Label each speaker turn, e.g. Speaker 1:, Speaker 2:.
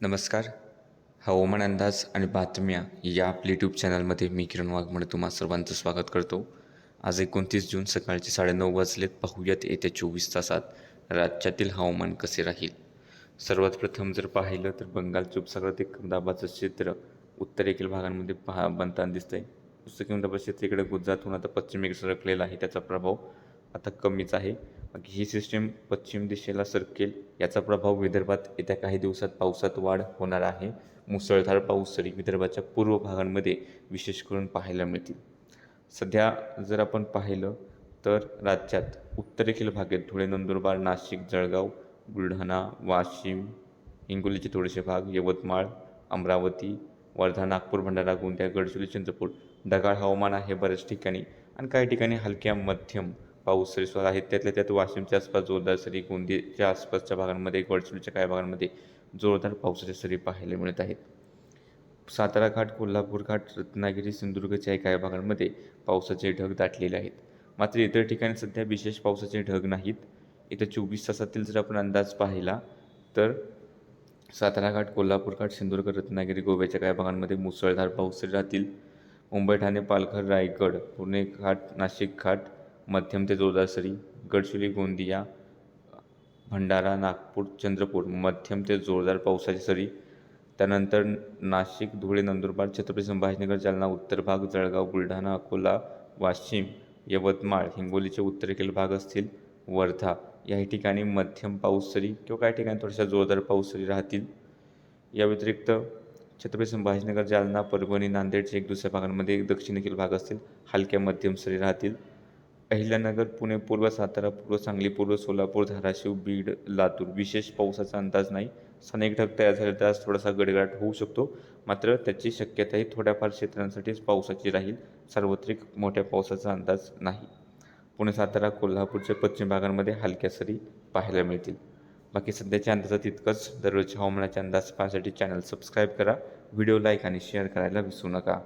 Speaker 1: नमस्कार. हवामान अंदाज आणि बातम्या या आपल्या यूट्यूब चॅनलमध्ये मी किरण वाघमोडे तुम्हा सर्वांचं स्वागत करतो. आज एकोणतीस जून सकाळचे साडेनऊ वाजलेत. पाहूयात येत्या चोवीस तासात राज्यातील हवामान कसे राहील? सर्वात प्रथम जर पाहिलं तर बंगालच्या उपसागरात एक दाबाचं क्षेत्र उत्तरेकडील भागांमध्ये पहा बनताना दिसतंय. पुस्तकी दाबाचं क्षेत्र इकडे गुजरातहून आता पश्चिमेकडे सरकलेलं आहे. त्याचा प्रभाव आता कमीच आहे. बाकी ही सिस्टीम पश्चिम दिशेला सरकेल. याचा प्रभाव विदर्भात येत्या काही दिवसात पावसात वाढ होणार आहे. मुसळधार पाऊस सरी विदर्भाच्या पूर्व भागांमध्ये विशेष करून पाहायला मिळतील. सध्या जर आपण पाहिलं तर राज्यात उत्तरेखील भागेत धुळे नंदुरबार नाशिक जळगाव बुलढाणा वाशिम हिंगोलीचे थोडेसे भाग यवतमाळ अमरावती वर्धा नागपूर भंडारा गोंदिया गडचिरोली चंद्रपूर ढगाळ हवामान आहे बऱ्याच ठिकाणी. आणि काही ठिकाणी हलक्या मध्यम पाऊस सरी सुरू आहेत त्यातल्या त्यात वाशिमच्या आसपास जोरदार सरी गोंदीच्या आसपासच्या भागांमध्ये गडचिरोलीच्या काही भागांमध्ये जोरदार पावसाच्या सरी पाहायला मिळत आहेत. सातारा घाट कोल्हापूर घाट रत्नागिरी सिंधुदुर्गच्या काही भागांमध्ये पावसाचे ढग दाटलेले आहेत. मात्र इतर ठिकाणी सध्या विशेष पावसाचे ढग नाहीत. इथं चोवीस तासातील जर आपण अंदाज पाहिला तर सातारा घाट कोल्हापूर घाट सिंधुदुर्ग रत्नागिरी गोव्याच्या काही भागांमध्ये मुसळधार पाऊस राहतील. मुंबई ठाणे पालघर रायगड पुणे घाट नाशिक घाट मध्यम ते जोरदार सरी गडचिरोली गोंदिया भंडारा नागपूर चंद्रपूर मध्यम ते जोरदार पावसाची सरी त्यानंतर नाशिक धुळे नंदुरबार छत्रपती संभाजीनगर जालना उत्तर भाग जळगाव बुलढाणा अकोला वाशिम यवतमाळ हिंगोलीचे उत्तरेकडील भाग असतील वर्धा. याही ठिकाणी मध्यम पाऊस सरी किंवा काही ठिकाणी थोड्याशा जोरदार पाऊस सरी राहतील. या व्यतिरिक्त छत्रपती संभाजीनगर जालना परभणी नांदेडचे एक दुसऱ्या भागांमध्ये दक्षिणेकडील भाग असतील हलक्या मध्यम सरी राहतील. अहिल्यानगर पुणे पूर्व सातारा पूर्व सांगली पूर्व सोलापूर धाराशिव बीड लातूर. विशेष पावसाचा अंदाज नाही. स्थानिक ढग तयार झाले तर आज थोडासा गडगडाट होऊ शकतो. मात्र त्याची शक्यताही थोड्याफार क्षेत्रांसाठीच पावसाची राहील. सार्वत्रिक मोठ्या पावसाचा अंदाज नाही. पुणे सातारा कोल्हापूरच्या पश्चिम भागांमध्ये हलक्या सरी पाहायला मिळतील. बाकी सध्याच्या अंदाजात इतकंच. दररोजच्या हवामानाचे अंदाज पाहण्यासाठी चॅनल सबस्क्राईब करा. व्हिडिओ लाईक आणि शेअर करायला विसरू नका.